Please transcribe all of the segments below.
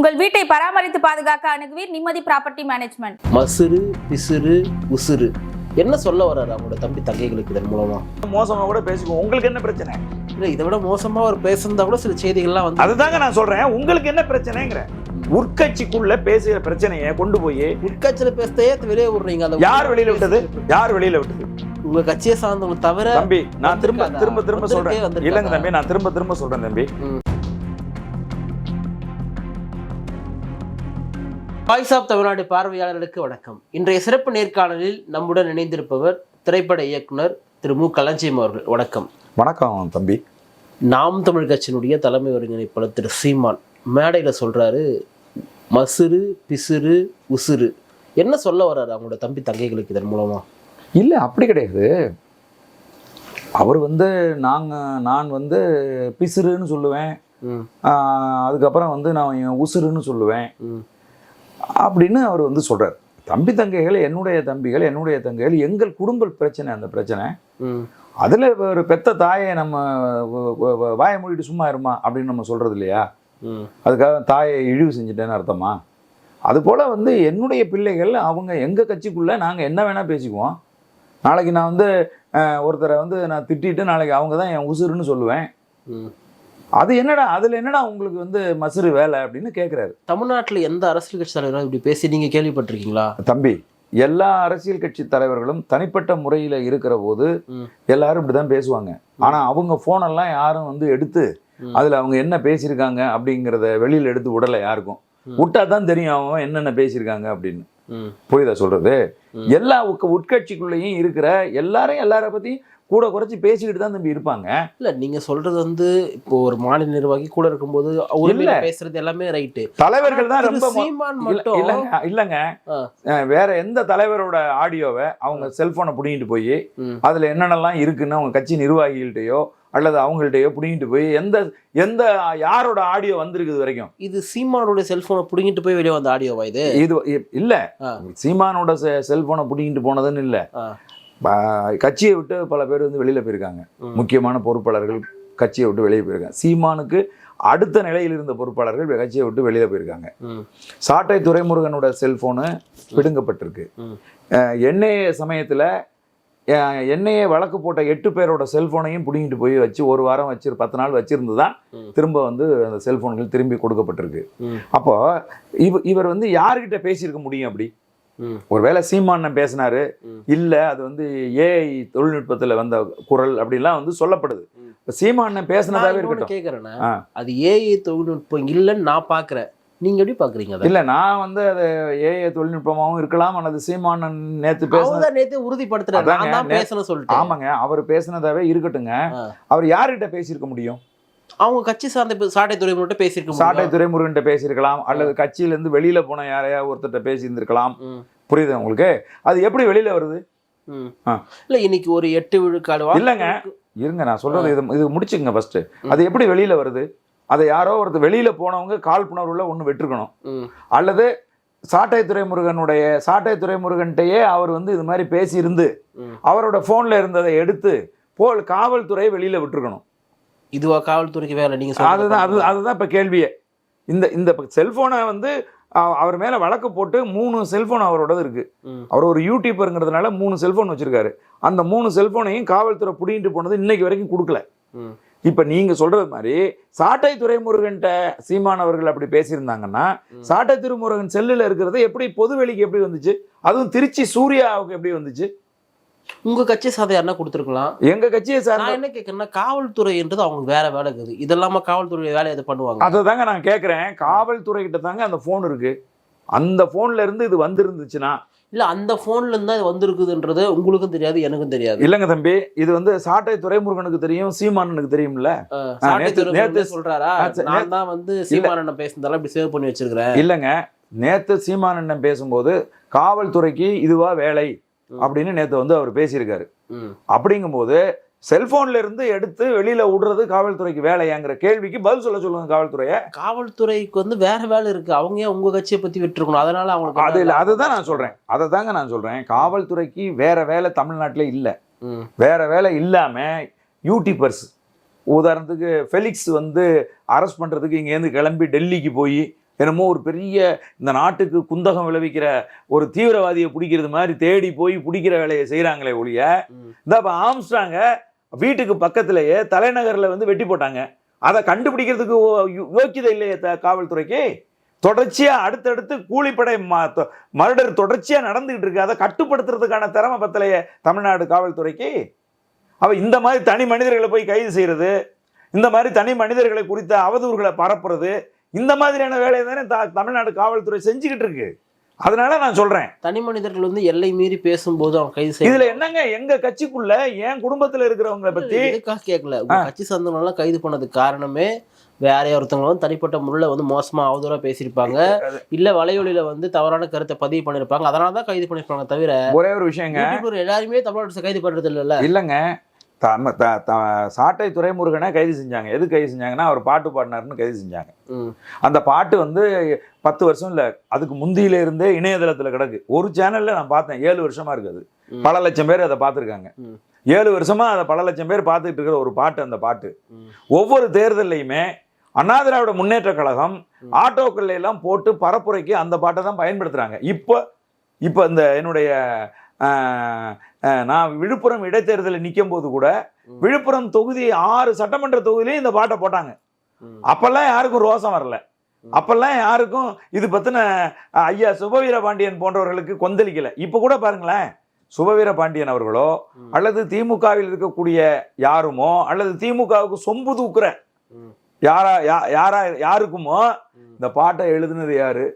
உங்கள் வீட்டை பராமரித்து பாதுகாக்க அணுகுவீர் நிம்மதி ப்ராப்பர்ட்டி மேனேஜ்மெண்ட். மசுறு பிசுறு உசுறு. என்ன சொல்ல வர்றாரு அவங்களோட தம்பி தங்கைகளுக்கு இதன் மூலமா? மோசமா கூட பேசிக்குவோம். உங்களுக்கு என்ன பிரச்சனை? இல்ல இதை விட மோசமா ஒரு பேசுனதா கூட சில செய்திகள்லாம் வந்து அதுதாங்க நான் சொல்றேன். உங்களுக்கு என்ன பிரச்சனைங்கிற? உட்கட்சிக்குள்ள பேசுகிற பிரச்சனையை கொண்டு போய் உட்கட்சியில பேசத்தையே வெளியே விடுறீங்க அந்த யார் வெளியில விட்டது? யார் வெளியில விட்டது? உங்க கட்சியை சார்ந்தவங்க தவிர தம்பி நான் திரும்ப? திரும்ப திரும்ப சொல்றேன்? இல்லைங்க தம்பி நான் திரும்ப திரும்ப சொல்றேன் தம்பி. வாய்ஸ் ஆஃப் தமிழ்நாடு பார்வையாளர்களுக்கு வணக்கம். இன்றைய சிறப்பு நேர்காணலில் நம்முடன் இணைந்திருப்பவர் திரைப்பட இயக்குனர் திரு மு. களஞ்சியம் அவர்கள். வணக்கம். வணக்கம் தம்பி. நாம் தமிழ் கட்சியினுடைய தலைமை ஒருங்கிணைப்பாளர் திரு சீமான் மேடையில் சொல்றாரு மசுறு பிசுறு உசுறு. என்ன சொல்ல வர்றாரு அவங்களோட தம்பி தங்கைகளுக்கு இதன் மூலமா? இல்லை அப்படி கிடையாது. அவர் வந்து நாங்கள் நான் வந்து பிசுறுன்னு சொல்லுவேன். அதுக்கப்புறம் வந்து நான் என் உசுருன்னு சொல்லுவேன் அப்படின்னு அவர் வந்து சொல்றார். தம்பி தங்கைகள் என்னுடைய தம்பிகள் என்னுடைய தங்கைகள் எங்கள் குடும்ப பிரச்சனை அந்த பிரச்சனை. அதில் ஒரு பெத்த தாயை நம்ம வாயை மூடிட்டு சும்மா இருமா அப்படின்னு நம்ம சொல்றது இல்லையா? அதுக்காக தாயை இழிவு செஞ்சுட்டேன்னு அர்த்தமா? அதுபோல் வந்து என்னுடைய பிள்ளைகள் அவங்க எங்கள் கட்சிக்குள்ளே நாங்கள் என்ன வேணால் பேசிக்குவோம். நாளைக்கு நான் வந்து ஒருத்தரை வந்து நான் திட்டிட்டு நாளைக்கு அவங்க தான் என் உசுருன்னு சொல்லுவேன். அது என்னடா அதில் என்னடா உங்களுக்கு வந்து மசுறு வேலை அப்படின்னு கேட்குறாரு தமிழ்நாட்டுல எந்த அரசியல் கட்சி தலைவரும் இப்படி பேசி நீங்க கேள்விப்பட்டிருக்கீங்களா தம்பி எல்லா அரசியல் கட்சி தலைவர்களும் தனிப்பட்ட முறையில் இருக்கிற போது. எல்லாரும் இப்படி தான் பேசுவாங்க ஆனால் அவங்க ஃபோனெல்லாம் யாரும் வந்து எடுத்து. அதில் அவங்க என்ன பேசியிருக்காங்க அப்படிங்கிறத வெளியில் எடுத்து விடலை யாருக்கும். விட்டா தான் தெரியும் அவன் என்னென்ன பேசியிருக்காங்க அப்படின்னு புரியுதா சொல்றது. எல்லா உட்க உட்கட்சிக்குள்ளேயும் இருக்கிற எல்லாரும் எல்லார பத்தியும் கூட குறைச்சி பேசிக்கிட்டு தான் தம்பி இருப்பாங்க. இல்ல நீங்க சொல்றது வந்து இப்போ ஒரு மாநில நிர்வாகி கூட இருக்கும்போது உரிமையில பேசுறது எல்லாமே ரைட்டு. தலைவர்கள் தான் ரொம்ப இல்லங்க இல்லங்க. வேற எந்த தலைவரோட ஆடியோவை அவங்க செல்போனை புடிங்கிட்டு போய் அதுல என்னென்னலாம் இருக்குன்னு அவங்க கட்சி நிர்வாகிகள்கிட்டயோ அல்லது அவங்கள்ட்டயோ புடிங்கிட்டு போய் எந்த எந்த யாரோட ஆடியோ வந்திருக்குது வரைக்கும்? இது சீமானுடைய செல்போனை புடுங்கிட்டு போய் வெளியே வந்த ஆடியோவா இது? இது இல்ல. சீமானோட செல்போனை புடிங்கிட்டு போனதுன்னு இல்ல. கட்சியை விட்டு பல பேர் வந்து வெளியில போயிருக்காங்க. முக்கியமான பொறுப்பாளர்கள் கட்சியை விட்டு வெளியே போயிருக்காங்க. சீமானுக்கு அடுத்த நிலையில் இருந்த பொறுப்பாளர்கள் கட்சியை விட்டு வெளியில போயிருக்காங்க. சாட்டை துரைமுருகனோட செல்போனு பிடுங்கப்பட்டிருக்கு. என்ஐஏ சமயத்தில் என்ஐஏ வழக்கு போட்ட எட்டு பேரோட செல்போனையும் பிடுங்கிட்டு போய் வச்சு ஒரு வாரம் வச்சு பத்து நாள் வச்சிருந்து தான். திரும்ப வந்து அந்த செல்போன்கள் திரும்பி கொடுக்கப்பட்டிருக்கு. அப்போ இவ இவர் வந்து யார்கிட்ட பேசியிருக்க முடியும் அப்படி? ஒருவேளை சீமானன் பேசினாரு. இல்ல அது வந்து ஏஐ தொழில்நுட்பத்துல வந்த குரல் அப்படிலாம் வந்து சொல்லப்படுது. இப்ப நான் இன்னொன்னு இருக்கட்டும் கேக்குறேன்னா ஆ. அது ஏஐ தொழில்நுட்பம் இல்லைன்னு நான் பாக்குறேன் நீங்க எப்படி பாக்குறீங்க இல்ல நான் வந்து அது ஏஐ தொழில்நுட்பமாவும் இருக்கலாம் அல்லது சீமானன் நேத்து பேசின அவர்தான் நேத்து உறுதிப்படுத்துறாரு நான் பேசணும் சொல்லிட்டு ஆமாங்க அவர் பேசினதாவே இருக்கட்டுங்க. அவர் யார்கிட்ட பேசியிருக்க முடியும் அவங்க கட்சி சார்ந்த சாட்டை துறை மட்டும் பேசியிருக்க சாட்டை முடியும் துறைமுருகன்ட்ட பேசியிருக்கலாம். அல்லது கட்சியில இருந்து வெளியில போன யாரையா ஒருத்தர்ட்ட பேசியிருந்திருக்கலாம். புரியுது உங்களுக்கு? அது எப்படி வெளியில வருது. இல்ல இன்னைக்கு ஒரு எட்டு விழுக்காடு இல்லைங்க. இருங்க நான் சொல்றது இது இது முடிச்சுங்க ஃபர்ஸ்ட் அது எப்படி வெளியில வருது? அதை யாரோ ஒருத்தர் வெளியில போனவங்க காழ்ப்புணர்வுல ஒண்ணு வெட்டிருக்கணும். அல்லது சாட்டை துறைமுருகனுடைய சாட்டை துறைமுருகன்ட்டையே அவர் வந்து இது மாதிரி பேசியிருந்து. அவரோட போன்ல இருந்ததை எடுத்து போல் காவல்துறை வெளியில விட்டுருக்கணும். இதுவா காவல்துறைக்கு வேலை நீங்க அதுதான் அது. அதுதான் இப்போ கேள்வியே. இந்த இந்த செல்போனை வந்து அவர் மேல வழக்கு போட்டு மூணு செல்போன் அவரோடது இருக்கு. அவர் ஒரு யூடியூபருங்கிறதுனால மூணு செல்போன் வச்சிருக்காரு. அந்த மூணு செல்போனையும் காவல்துறை புடிங்கிட்டு போனது இன்னைக்கு வரைக்கும் கொடுக்கல. இப்ப நீங்க சொல்றது மாதிரி சாட்டை துறைமுருகன்ட்ட சீமான் அவர்கள் அப்படி பேசியிருந்தாங்கன்னா. சாட்டை திருமுருகன் செல்லுல இருக்கிறது எப்படி பொது வெளிக்கு எப்படி வந்துச்சு? அதுவும் திருச்சி சூர்யாவுக்கு எப்படி வந்துச்சு? உங்க கட்சி சாதை யாருன்னா கொடுத்துருக்கலாம். எங்க கட்சியை சார் நான் என்ன கேட்கறேன்னா காவல்துறைன்றது அவங்களுக்கு வேற வேலை இருக்குது. இதெல்லாம காவல்துறை வேலை எது பண்ணுவாங்க? அதை தாங்க நான் கேட்குறேன் காவல்துறை கிட்ட தாங்க அந்த ஃபோன் இருக்கு. அந்த ஃபோன்ல இருந்து இது வந்திருந்துச்சுன்னா இல்ல அந்த போன்ல இருந்தா இது வந்திருக்குதுன்றது உங்களுக்கும் தெரியாது எனக்கும் தெரியாது. இல்லைங்க தம்பி இது வந்து சாட்டை துறைமுருகனுக்கு தெரியும் சீமானனுக்கு தெரியும்ல. நேத்து- சொல்றாரா? நான் தான் வந்து சீமானண்ணன் பேசுனதெல்லாம் இப்படி சேவ் பண்ணி வச்சிருக்கிறேன். இல்லைங்க நேத்து சீமானண்ணன் பேசும்போது காவல்துறைக்கு இதுவா வேலை. அப்படின்னு நேத்து வந்து அவர் பேசியிருக்காரு. அப்படிங்கும்போது செல்போன்ல இருந்து எடுத்து வெளியில விடுறது காவல்துறைக்கு வேலையாங்கிற கேள்விக்கு பதில் சொல்ல சொல்லுங்க காவல்துறைய. காவல்துறைக்கு வந்து வேற வேலை இருக்கு. அவங்க ஏன் உங்க கட்சியை பத்தி விட்டுருக்கணும். அதனால அவங்களுக்கு அது இல்ல? அதுதான் நான் சொல்றேன். அதை தாங்க நான் சொல்றேன். காவல்துறைக்கு வேற வேலை தமிழ்நாட்டுல இல்ல. வேற வேலை இல்லாம யூடியூபர்ஸ். உதாரணத்துக்கு ஃபெலிக்ஸ் வந்து அரெஸ்ட் பண்றதுக்கு இங்கேருந்து கிளம்பி டெல்லிக்கு போய் என்னமோ ஒரு பெரிய இந்த நாட்டுக்கு குந்தகம் விளைவிக்கிற ஒரு தீவிரவாதியை பிடிக்கிறது மாதிரி தேடி போய் பிடிக்கிற வேலையை செய்கிறாங்களே ஒழிய. இந்த இப்போ ஆம்ஸ்டாங்க வீட்டுக்கு பக்கத்திலேயே தலைநகரில் வந்து வெட்டி போட்டாங்க. அதை கண்டுபிடிக்கிறதுக்கு யோக்கியதை இல்லையே த- காவல்துறைக்கு? தொடர்ச்சியா அடுத்தடுத்து கூலிப்படை மர்டர் தொடர்ச்சியா நடந்துகிட்டு இருக்கு. அதை கட்டுப்படுத்துறதுக்கான திறமை பத்தலையே தமிழ்நாடு காவல்துறைக்கு? அவ இந்த மாதிரி தனி மனிதர்களை போய் கைது செய்யறது இந்த மாதிரி தனி மனிதர்களை குறித்த அவதூறுகளை பரப்புறது இந்த மாதிரியான வேலையை தானே த- தமிழ்நாடு காவல்துறை செஞ்சுக்கிட்டு இருக்கு. அதனால நான் சொல்றேன். தனி மனிதர்கள் வந்து எல்லை மீறி பேசும்போது அவங்க கைது செய்ய இதுல என்னங்க எங்க கட்சிக்குள்ள என் குடும்பத்துல இருக்கிறவங்களை பத்தி? எதுக்காக கேட்கல கட்சி சார்ந்தவங்க கைது பண்ணதுக்கு காரணமே வேற ஒருத்தவங்க வந்து தனிப்பட்ட முறையில் வந்து மோசமா அவதூறா பேசியிருப்பாங்க. இல்ல வலையொலியில வந்து தவறான கருத்தை பதிவு பண்ணிருப்பாங்க அதனால தான் கைது பண்ணிருப்பாங்க தவிர ஒரே ஒரு விஷயங்க. எல்லாருமே தமிழ்நாடு கைது பண்றது இல்லைல்ல இல்லைங்க. தம- த- த- சாட்டை துறைமுருகனை கைது செஞ்சாங்க எது கைது செஞ்சாங்கன்னா அவர் பாட்டு பாடினாருன்னு கைது செஞ்சாங்க. அந்த பாட்டு வந்து பத்து வருஷம் இல்லை அதுக்கு முந்தியில இருந்தே இணையதளத்தில் கிடக்கு ஒரு சேனல்ல நான் பார்த்தேன் ஏழு வருஷமா இருக்குது. பல லட்சம் பேர் அதை பார்த்துருக்காங்க. ஏழு வருஷமா அதை பல லட்சம் பேர் பார்த்துட்டு இருக்கிற ஒரு பாட்டு அந்த பாட்டு. ஒவ்வொரு தேர்தல்லையுமே அண்ணா திராவிட முன்னேற்ற கழகம் ம். ஆட்டோக்கள்ல எல்லாம் போட்டு பரப்புரைக்கு அந்த பாட்டை தான் பயன்படுத்துறாங்க இப்போ இப்போ இந்த என்னுடைய நான் விழுப்புரம் இடைத்தேர்தலில் நிற்கும் போது கூட. விழுப்புரம் தொகுதி ஆறு சட்டமன்ற தொகுதியிலையும் இந்த பாட்டை போட்டாங்க. அப்பெல்லாம் யாருக்கும் ரோசம் வரல. அப்பெல்லாம் யாருக்கும் இது பத்தின அஹ், ஐயா சுபவீர பாண்டியன் போன்றவர்களுக்கு கொந்தளிக்கல இப்ப கூட பாருங்களேன் சுபவீர பாண்டியன் அவர்களோ. அல்லது திமுகவில் இருக்கக்கூடிய யாருமோ அல்லது திமுகவுக்கு சொம்பு தூக்குற. யாரா யாரா யாருக்குமோ. இந்த பாட்டை எழுதுனது யாரு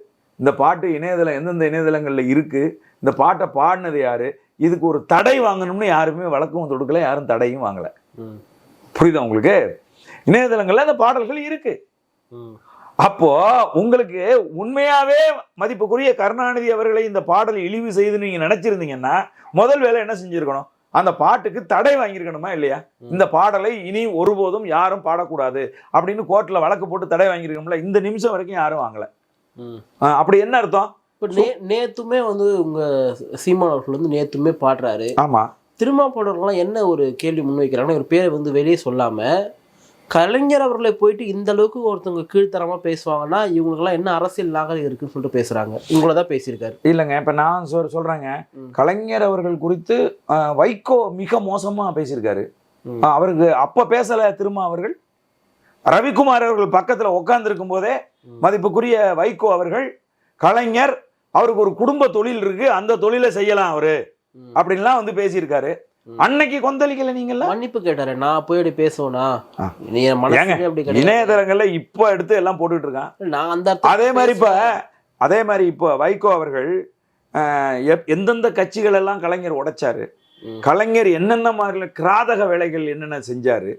இந்த பாட்டு இணையதளம் எந்தெந்த இணையதளங்கள்ல இருக்கு இந்த பாட்டை பாடினது யாரு? இதுக்கு ஒரு தடை வாங்கணும்னு யாருமே வழக்கம் தொடுக்கல யாரும் தடையும் வாங்கல. புரியுதா உங்களுக்கு? இணையதளங்கள்ல அந்த பாடல்கள் இருக்கு. அப்போ உங்களுக்கு உண்மையாவே மதிப்புக்குரிய கருணாநிதி அவர்களை இந்த பாடல் இழிவு செய்து நீங்க நினைச்சிருந்தீங்கன்னா முதல் வேலை என்ன செஞ்சிருக்கணும்? அந்த பாட்டுக்கு தடை வாங்கியிருக்கணுமா இல்லையா. இந்த பாடலை இனி ஒருபோதும் யாரும் பாடக்கூடாது அப்படின்னு கோர்ட்ல வழக்கு போட்டு தடை வாங்கியிருக்கணும்ல இந்த நிமிஷம் வரைக்கும் யாரும் வாங்கல. அப்படி என்ன அர்த்தம்? இப்ப நே நேத்துமே வந்து உங்க சீமான் அவர்கள் வந்து நேத்துமே பாடுறாரு. ஆமா. திருமா போடுறவங்களாம் என்ன ஒரு கேள்வி முன்வைக்கிறாங்கன்னா ஒரு பேரை வந்து வெளியே சொல்லாம கலைஞர் அவர்களை போயிட்டு இந்த அளவுக்கு ஒருத்தவங்க கீழ்த்தரமா பேசுவாங்கன்னா இவங்களுக்கெல்லாம் என்ன அரசியல் நாகரிகம் இருக்குன்னு சொல்லிட்டு பேசுறாங்க. இவங்கள தான் பேசியிருக்காரு. இல்லைங்க இப்ப நான் சொல் சொல்றேங்க. கலைஞர் அவர்கள் குறித்து வைகோ மிக மோசமா பேசியிருக்காரு. அவருக்கு அப்ப பேசல திரும்ப அவர்கள். ரவிக்குமார் அவர்கள் பக்கத்துல உட்கார்ந்து போதே. மதிப்புக்குரிய வைகோ அவர்கள் கலைஞர் அவருக்கு ஒரு குடும்ப தொழில் இருக்கு அந்த தொழிலை செய்யலாம் அவரு. அப்படின்லாம் வந்து பேசியிருக்காரு. அன்னைக்கு கொந்தளிக்கல நீங்கல்ல மன்னிப்பு கேட்டாரு நான் போய் அப்படி பேசுவேனா. நீ கிடையாது இணையதளங்கள்ல இப்ப எடுத்து எல்லாம் போட்டுட்டு இருக்கான் நான் அந்த அதே மாதிரி இப்ப. அதே மாதிரி இப்போ வைகோ அவர்கள் எந்தெந்த கட்சிகள் எல்லாம் கலைஞர் உடைச்சாரு. கலைஞர் என்னென்ன மாதிரி கிராதக வேலைகள் என்னென்ன செஞ்சாரு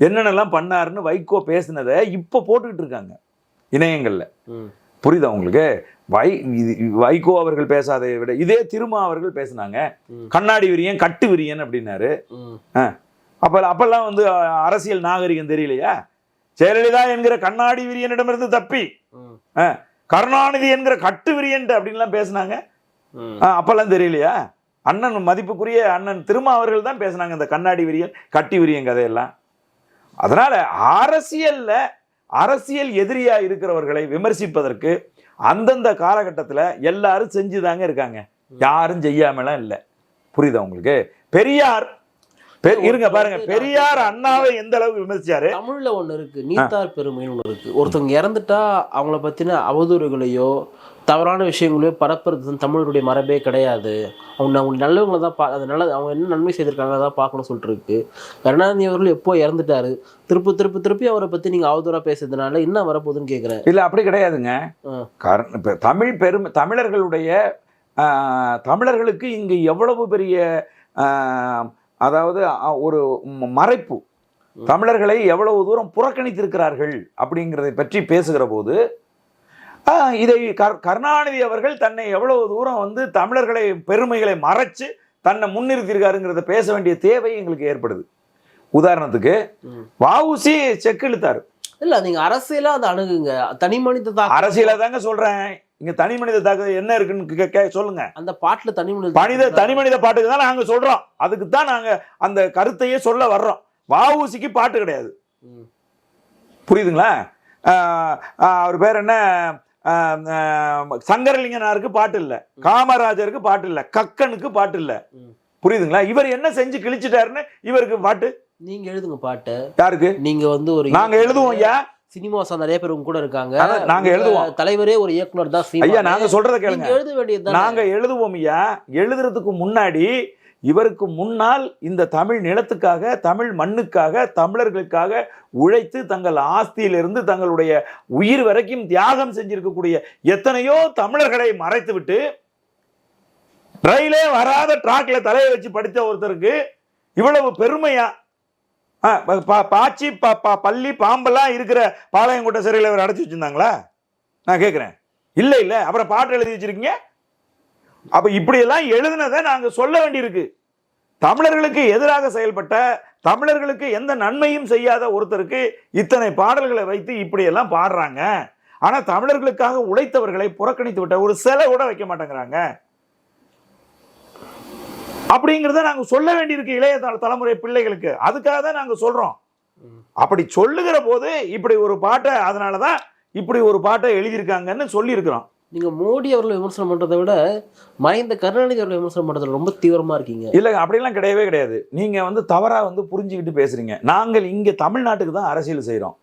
என்னென்னலாம் பண்ணாருன்னு வைகோ பேசினதை இப்போ போட்டுக்கிட்டு இருக்காங்க இணையங்கள்ல. புரியுதா உங்களுக்கு? வை வைகோ அவர்கள் பேசாததை விட இதே திருமா அவர்கள் பேசினாங்க. கண்ணாடி விரியன் கட்டு விரியன் அப்படின்னாரு. அப்ப அப்பெல்லாம் வந்து அரசியல் நாகரிகம் தெரியலையா? ஜெயலலிதா என்கிற கண்ணாடி விரியனிடமிருந்து தப்பி. கருணாநிதி என்கிற கட்டு விரியன்ட்டு அப்படின்லாம் பேசினாங்க. அப்பெல்லாம் தெரியலையா? அண்ணன் மதிப்புக்குரிய அண்ணன் திருமா அவர்கள் தான் பேசினாங்க இந்த கண்ணாடி விரியன் கட்டி விரியன் கதையெல்லாம். அதனால அரசியல்ல அரசியல் எதிரியா இருக்கிறவர்களை விமர்சிப்பதற்கு அந்தந்த காலகட்டத்துல எல்லாரும் செஞ்சுதாங்க இருக்காங்க. யாரும் செய்யாமலாம் இல்லை. புரியுதா உங்களுக்கு? பெரியார் இருங்க பாருங்க. பெரியார் அண்ணாவை எந்த அளவுக்கு விமர்சிச்சாரு? தமிழ்ல ஒண்ணு இருக்கு. நீத்தார் பெருமைன்னு ஒண்ணு இருக்கு. ஒருத்தவங்க இறந்துட்டா அவங்கள பத்தின அவதூறுகளையோ தவறான விஷயங்களையோ பரப்புறது தமிழருடைய மரபே கிடையாது. அவங்க அவங்க நல்லவங்களை தான் பா அது நல்லது அவங்க என்ன நன்மை செய்திருக்காங்க தான் பார்க்கணும்னு சொல்லிட்டு இருக்கு. கருணாநிதி அவர்கள் எப்போ இறந்துட்டாரு? திருப்பி திருப்பி திருப்பி அவரை பத்தி நீங்க அவதூறா பேசுறதுனால என்ன வரப்போகுதுன்னு கேக்குறேன் இல்ல அப்படி கிடையாதுங்க. ஆ. கர்- இப்ப தமிழ் பெருமை தமிழர்களுடைய தமிழர்களுக்கு இங்கு எவ்வளவு பெரிய அதாவது ஒரு மறைப்பு. தமிழர்களை எவ்வளவு தூரம் புறக்கணித்திருக்கிறார்கள் அப்படிங்கிறதை பற்றி பேசுகிற போது இதை கர்- கருணாநிதி அவர்கள் தன்னை எவ்வளவு தூரம் வந்து தமிழர்களை பெருமைகளை மறைச்சு தன்னை முன்னிறுத்தியிருக்காருங்கிறத பேச வேண்டிய தேவை எங்களுக்கு ஏற்படுது. உதாரணத்துக்கு ம். வஉசி செக் இழுத்தாரு. இல்ல நீங்க அரசியலா அதை அணுகுங்க. தனி மனித அரசியல தாங்க சொல்றேன். இங்க தனி மனித தாக்குதல் என்ன இருக்குன்னு சொல்லுங்க. அந்த பாட்டுல தனி மனித மனித தனி மனித பாட்டுக்கு தான் நாங்க சொல்றோம். அதுக்கு தான் நாங்க அந்த கருத்தையே சொல்ல வர்றோம். வஉசிக்கு பாட்டு கிடையாது. புரியுதுங்களா? அவர் பேர் என்ன? சங்கரலிங்கனாருக்கு பாட்டு இல்ல காமராஜருக்கு பாட்டு இல்ல கக்கனுக்கு பாட்டு இல்ல. புரியுதுங்களா? இவர் என்ன செஞ்சு கிழிச்சிட்டாருன்னு இவருக்கு பாட்டு? நீங்க எழுதுங்க பாட்டை. யாருக்கு? நீங்க வந்து ஒரு நாங்க எழுதுவோம் ஐயா. சினிமாசா நிறைய பேர் உங்க கூட இருக்காங்க. நாங்க எழுதுவோம். தலைவரே ஒரு இயக்குனர் தான் ஐயா. நாங்க சொல்றத கேளுங்க. எழுத வேண்டியது நாங்க எழுதுவோம் ஐயா. எழுதுறதுக்கு முன்னாடி இவருக்கு முன்னால் இந்த தமிழ் நிலத்துக்காக தமிழ் மண்ணுக்காக தமிழர்களுக்காக உழைத்து தங்கள் ஆஸ்தியிலிருந்து தங்களுடைய உயிர் வரைக்கும் தியாகம் செஞ்சிருக்கக்கூடிய எத்தனையோ தமிழர்களை மறைத்துவிட்டு ரயிலே வராத ட்ராக்ல தலையை வச்சு படித்த ஒருத்தருக்கு இவ்வளவு பெருமையா? ஆ, ப- பா- பாச்சி ப- ப- பள்ளி பாம்பெல்லாம் இருக்கிற பாளையங்கோட்டை சிறையில் இவர் அடைச்சி வச்சிருந்தாங்களா? நான் கேட்குறேன் இல்லை இல்லை. அப்புறம் பாட்டு எழுதி வச்சிருக்கீங்க? அப்ப இப்படியெல்லாம் எழுதினதை நாங்க சொல்ல வேண்டியிருக்கு. தமிழர்களுக்கு எதிராக செயல்பட்ட தமிழர்களுக்கு எந்த நன்மையும் செய்யாத ஒருத்தருக்கு இத்தனை பாடல்களை வைத்து இப்படியெல்லாம் பாடுறாங்க. ஆனா தமிழர்களுக்காக உழைத்தவர்களை புறக்கணித்து விட்ட ஒரு சிலை கூட வைக்க மாட்டேங்கிறாங்க. அப்படிங்கிறத நாங்க சொல்ல வேண்டியிருக்கு இளைய தலைமுறை பிள்ளைகளுக்கு. அதுக்காக தான் நாங்க சொல்றோம். அப்படி சொல்லுகிற போது இப்படி ஒரு பாட்டை அதனாலதான் இப்படி ஒரு பாட்டை எழுதியிருக்காங்கன்னு சொல்லியிருக்கிறோம். நீங்க மோடி அவர்களை விமர்சனம் பண்றதை விட மறைந்த கருணாநிதி அவர்களை விமர்சனம் பண்றதுல ரொம்ப தீவிரமா இருக்கீங்க. இல்ல அப்படிலாம் கிடையவே கிடையாது. நீங்க வந்து தவறா வந்து புரிஞ்சுக்கிட்டு பேசுறீங்க. நாங்கள் இங்க தமிழ்நாட்டுக்கு தான் அரசியல் செய்றோம்.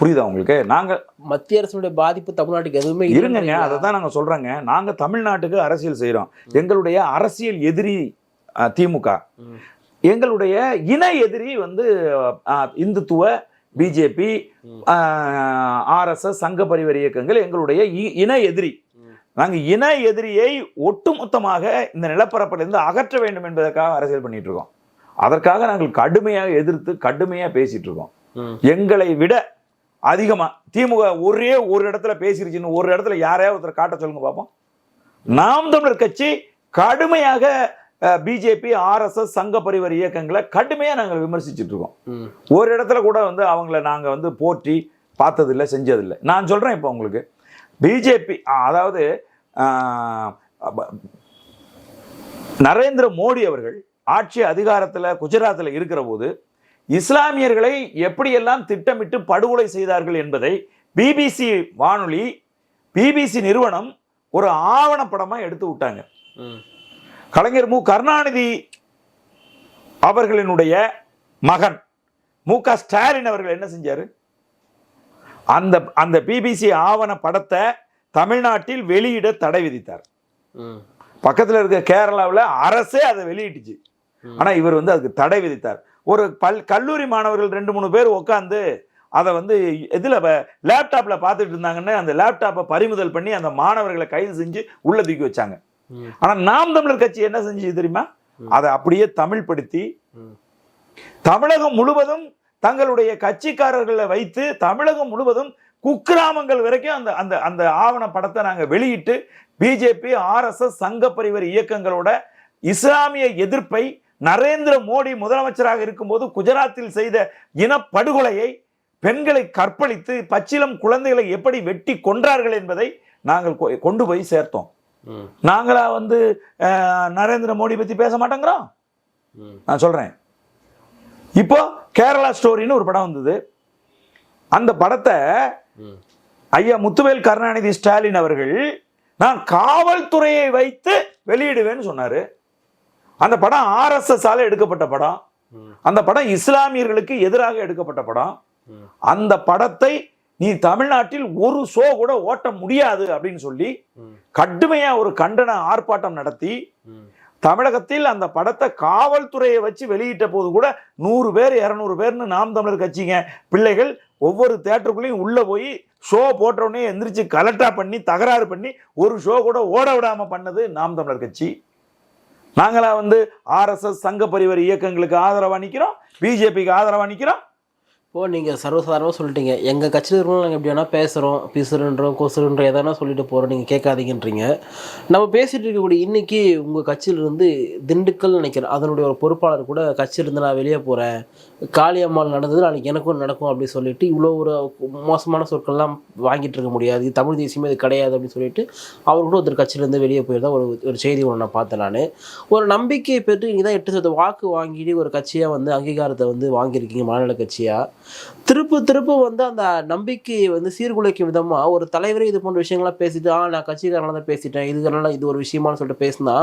புரியுதா உங்களுக்கு? நாங்க மத்திய அரசுடைய பாதிப்பு தமிழ்நாட்டுக்கு எதுவுமே இருங்கங்க? அதை தான் நாங்க சொல்றோங்க. நாங்க தமிழ்நாட்டுக்கு அரசியல் செய்றோம். எங்களுடைய அரசியல் எதிரி திமுக. எங்களுடைய இன எதிரி வந்து இந்துத்துவ பிஜேபி. ஆர்எஸ்எஸ் சங்க பரிவார இயக்கங்கள் எங்களுடைய இன எதிரி ம். நாங்க இன எதிரியை ஒட்டுமொத்தமாக இந்த நிலப்பரப்பிலிருந்து அகற்ற வேண்டும் என்பதற்காக அரசியல் பண்ணிட்டு இருக்கோம் அதற்காக நாங்கள் கடுமையாக எதிர்த்து கடுமையாக பேசிட்டு இருக்கோம். எங்களை விட அதிகமா திமுக ஒரே ஒரு இடத்துல பேசிருச்சுன்னு ஒரு இடத்துல யாரையாவது ஒருத்தர் காட்ட சொல்லுங்க பார்ப்போம் நாம் தமிழர் கட்சி கடுமையாக பிஜேபி ஆர்எஸ்எஸ் சங்க பரிவார இயக்கங்களை கடுமையாக நாங்கள் விமர்சிச்சுட்டு இருக்கோம். ஒரு இடத்துல கூட வந்து அவங்கள நாங்கள் வந்து போற்றி பார்த்ததில்லை செஞ்சதில்லை நான் சொல்கிறேன் இப்போ உங்களுக்கு பிஜேபி அதாவது நரேந்திர மோடி அவர்கள் ஆட்சி அதிகாரத்தில் குஜராத்தில் இருக்கிற போது இஸ்லாமியர்களை எப்படியெல்லாம் திட்டமிட்டு படுகொலை செய்தார்கள் என்பதை பிபிசி வானொலி பிபிசி நிறுவனம் ஒரு ஆவணப்படமாக எடுத்து விட்டாங்க. கலைஞர் மு. கருணாநிதி அவர்களினுடைய மகன் மு. க. ஸ்டாலின் அவர்கள் என்ன செஞ்சாரு? அந்த அந்த பிபிசி ஆவண படத்தை தமிழ்நாட்டில் வெளியிட தடை விதித்தார். பக்கத்துல இருக்க கேரளாவில் அரசே அதை வெளியிட்டுச்சு. ம். ஆனா இவர் வந்து அதுக்கு தடை விதித்தார். ஒரு பல் கல்லூரி மாணவர்கள் ரெண்டு மூணு பேர் உட்காந்து அதை வந்து இதில் லேப்டாப்ல பார்த்துட்டு இருந்தாங்கன்னு அந்த லேப்டாப்பை பறிமுதல் பண்ணி அந்த மாணவர்களை கைது செஞ்சு உள்ள தூக்கி வச்சாங்க. ஆனா நாம் தமிழர் கட்சி என்ன செஞ்சு தெரியுமா? அதை அப்படியே தமிழ் படுத்தி தமிழகம் முழுவதும் தங்களுடைய கட்சிக்காரர்களை வைத்து தமிழகம் முழுவதும் குக்கிராமங்கள் வரைக்கும் அந்த அந்த அந்த ஆவண படத்தை நாங்க வெளியிட்டு பிஜேபி ஆர்எஸ்எஸ் சங்க பரிவர் இயக்கங்களோட இஸ்லாமிய எதிர்ப்பை நரேந்திர மோடி முதலமைச்சராக இருக்கும்போது குஜராத்தில் செய்த இனப்படுகொலையை பெண்களை கற்பழித்து பச்சிலம் குழந்தைகளை எப்படி வெட்டி கொன்றார்கள் என்பதை நாங்கள் கொ- கொண்டு போய் சேர்த்தோம். நாங்களா வந்து நரேந்திர மோடி பத்தி பேச மாட்டேங்கிறோம்? நான் சொல்றேன். இப்போ கேரளா ஸ்டோரின்னு ஒரு படம் வந்தது. அந்த படத்தை ஐயா முத்துவேல் கருணாநிதி ஸ்டாலின் அவர்கள் நான் காவல்துறையை வைத்து வெளியிடுவேன்னு சொன்னாரு. அந்த படம் ஆர்எஸ்எஸ் ஆல எடுக்கப்பட்ட படம். அந்த படம் இஸ்லாமியர்களுக்கு எதிராக எடுக்கப்பட்ட படம். அந்த படத்தை நீ தமிழ்நாட்டில் ஒரு ஷோ கூட ஓட்ட முடியாது அப்படின்னு சொல்லி. கடுமையா ஒரு கண்டன ஆர்ப்பாட்டம் நடத்தி. தமிழகத்தில் அந்த படத்தை காவல்துறையை வச்சு வெளியிட்ட போது கூட நூறு பேர் இரநூறு பேர்னு நாம் தமிழர் கட்சிங்க பிள்ளைகள் ஒவ்வொரு தேட்டருக்குள்ளேயும் உள்ள போய் ஷோ போட்ட உடனே எந்திரிச்சு கலெக்டா பண்ணி தகராறு பண்ணி ஒரு ஷோ கூட ஓட விடாம பண்ணது நாம் தமிழர் கட்சி நாங்களா வந்து ஆர்எஸ்எஸ் சங்க பரிவார இயக்கங்களுக்கு ஆதரவா நிக்கிறோம் பிஜேபிக்கு ஆதரவா நிக்கிறோம் இப்போ நீங்கள் சர்வசாதாரணமாக சொல்லிட்டீங்க. எங்கள் கட்சியில் இருக்கிறவங்க நாங்கள் எப்படி வேணால் பேசுகிறோம் பிசுறுன்றோம் கொசுறுன்றோம் எதனா சொல்லிட்டு போகிறோம் நீங்கள் கேட்காதீங்கன்றீங்க. நம்ம பேசிகிட்டு இருக்கக்கூடிய இன்றைக்கி உங்கள் கட்சியிலிருந்து திண்டுக்கல் நினைக்கிறேன். அதனுடைய ஒரு பொறுப்பாளர் கூட கட்சியிலிருந்து நான் வெளியே போகிறேன் காளியம்மாள் நடந்தது நாளைக்கு எனக்கும் நடக்கும் அப்படின்னு சொல்லிட்டு இவ்வளோ ஒரு மோசமான சொற்கள்லாம் வாங்கிட்டு இருக்க முடியாது. இது தமிழ் தேசியமே இது கிடையாது அப்படின்னு சொல்லிட்டு அவர் கூட ஒருத்தர் கட்சியிலேருந்து வெளியே போயிருந்தா ஒரு ஒரு செய்தி ஒன்று நான் பார்த்தேன் நான். ஒரு நம்பிக்கையை பெற்று நீங்கள் தான் எட்டு சதவீத வாக்கு வாங்கிட்டு ஒரு கட்சியாக வந்து அங்கீகாரத்தை வந்து வாங்கியிருக்கீங்க மாநில கட்சியாக திருப்ப திருப்ப வந்து அந்த நம்பிக்கையை வந்து சீர்குலைக்கும் விதமாக ஒரு தலைவரே இது போன்ற விஷயங்கள்லாம் பேசிட்டு ஆ நான் கட்சிக்காரனால தான் பேசிட்டேன். இதுனால இது ஒரு விஷயமான்னு சொல்லிட்டு பேசினா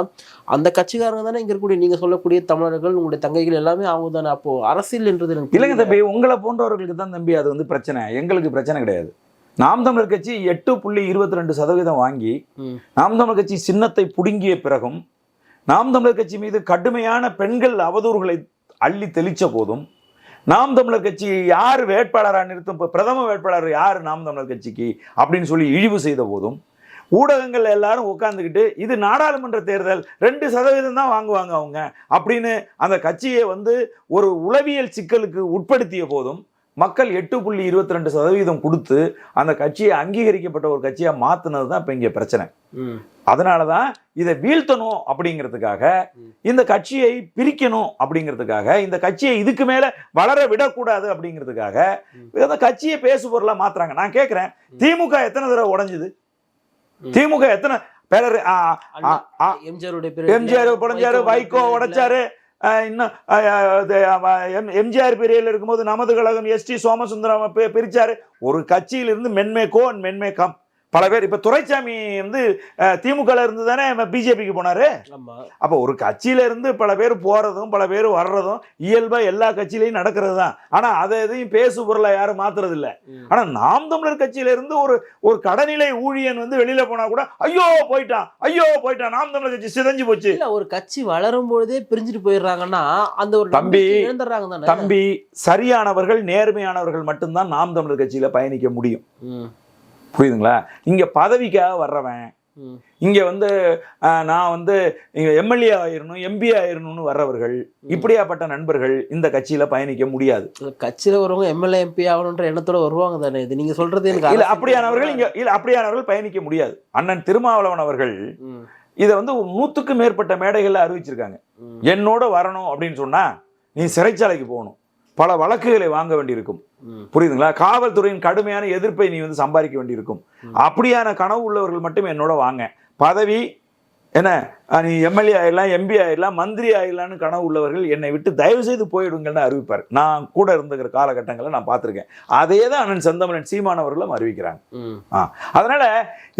அந்த கட்சிக்காரங்க தானே இங்கே இருக்கக்கூடிய நீங்கள் சொல்லக்கூடிய தமிழர்கள் உங்களுடைய தங்கைகள் எல்லாமே அவங்க தானே. அப்போது அரசியல் என்றது எனக்கு இல்லைங்க. தம்பி உங்களை போன்றவர்களுக்கு தான் தம்பி அது வந்து பிரச்சனை எங்களுக்கு பிரச்சனை கிடையாது நாம் தமிழர் கட்சி எட்டு புள்ளி இருபத்தி ரெண்டு சதவீதம் வாங்கி. நாம் தமிழர் கட்சி சின்னத்தை புடுங்கிய பிறகும் நாம் தமிழர் கட்சி மீது கடுமையான பெண்கள் அவதூறுகளை அள்ளி தெளிச்ச போதும் நாம் தமிழர் கட்சி யார் வேட்பாளராக நிறுத்தும் பிரதம வேட்பாளர் யார் நாம் தமிழர் கட்சிக்கு அப்படின்னு சொல்லி இழிவு செய்த போதும் ஊடகங்கள் எல்லாரும் உட்காந்துக்கிட்டு இது நாடாளுமன்ற தேர்தல் ரெண்டு சதவீதம் தான் வாங்குவாங்க அவங்க. அப்படின்னு அந்த கட்சியை வந்து ஒரு உளவியல் சிக்கலுக்கு உட்படுத்திய போதும் மக்கள் எட்டு புள்ளி இருபத்தி ரெண்டு சதவீதம் கொடுத்து அந்த கட்சியை அங்கீகரிக்கப்பட்ட ஒரு கட்சியாக மாற்றினது தான் இப்போ இங்கே பிரச்சனை. அதனால தான் இதை வீழ்த்தணும் அப்படிங்கிறதுக்காக இந்த கட்சியை பிரிக்கணும் அப்படிங்கிறதுக்காக இந்த கட்சியை இதுக்கு மேல வளர விடக்கூடாது அப்படிங்கிறதுக்காக அந்த கட்சியை பேசு பொருளா மாத்துறாங்க. நான் கேட்கிறேன் திமுக எத்தனை தடவை உடைஞ்சது. திமுக எத்தனை பேரர்? பேரு எம்ஜிஆர் உடைஞ்சாரு வைகோ உடைச்சாரு இன்னும் எம்ஜிஆர் பீரியட்ல இருக்கும்போது நமது கழகம் எஸ்டி சோமசுந்தரம் பிரிச்சாரு. ஒரு கட்சியிலிருந்து மென்மே கோ அண்ட் மென்மே கம் பல பேர் இப்ப துரைசாமி வந்து திமுக இருந்து தானே பிஜேபிக்கு போனாரு? அப்போ ஒரு கட்சியில இருந்து பல பேர் போறதும் பல பேர் வர்றதும் இயல்பா எல்லா கட்சியிலையும் நடக்கிறது தான். ஆனா அதை எதையும் பேசு பொருளை யாரும் மாத்துறது இல்ல. ம். ஆனா நாம் தமிழர் கட்சியில இருந்து ஒரு ஒரு கடநிலை ஊழியன் வந்து வெளியில போனா கூட ஐயோ போயிட்டான்! ஐயோ போயிட்டான்! நாம் தமிழர் கட்சி சிதைஞ்சு போச்சு! இல்ல ஒரு கட்சி வளரும் பொழுதே பிரிஞ்சுட்டு போயிடுறாங்கன்னா அந்த ஒரு தம்பி, தம்பி சரியானவர்கள் நேர்மையானவர்கள் மட்டும்தான் நாம் தமிழர் கட்சியில பயணிக்க முடியும். புரியுதுங்களா? இங்க பதவிக்காக வர்றவன். இங்க வந்து நான் வந்து இங்க எம்எல்ஏ ஆயிரணும் எம்பி ஆயிரணும்னு வர்றவர்கள் இப்படியாப்பட்ட நண்பர்கள் இந்த கட்சியில பயணிக்க முடியாது. கட்சியில வரவங்க எம்எல்ஏ எம்பி ஆகணுன்ற எண்ணத்தோட வருவாங்க தானே? இது நீங்க சொல்றது எனக்கு இல்ல அப்படியானவர்கள் இங்க இல்ல அப்படியானவர்கள் பயணிக்க முடியாது. அண்ணன் திருமாவளவன் அவர்கள் இதை வந்து ஒரு நூத்துக்கு மேற்பட்ட மேடைகள்ல அறிவிச்சிருக்காங்க. என்னோட வரணும் அப்படின்னு சொன்னா நீ சிறைச்சாலைக்கு போகணும். பல வழக்குகளை வாங்க வேண்டியிருக்கும். புரியுதுங்களா? காவல்துறையின் கடுமையான எதிர்ப்பை நீ வந்து சம்பாதிக்க வேண்டியிருக்கும். அப்படியான கனவு உள்ளவர்கள் மட்டும் என்னோட வாங்க. பதவி என்ன? நீ எம்எல்ஏ ஆயிடலாம் எம்பி ஆயிடலாம் மந்திரி ஆயிடலாம்னு கனவு உள்ளவர்கள் என்னை விட்டு தயவு செய்து போயிடுங்கன்னு அறிவிப்பார். நான் கூட இருந்துக்கிற காலகட்டங்களை நான் பார்த்துருக்கேன். அதே தான் அண்ணன் செந்தமலன் சீமானவர்களும் அறிவிக்கிறாங்க. ம். அதனால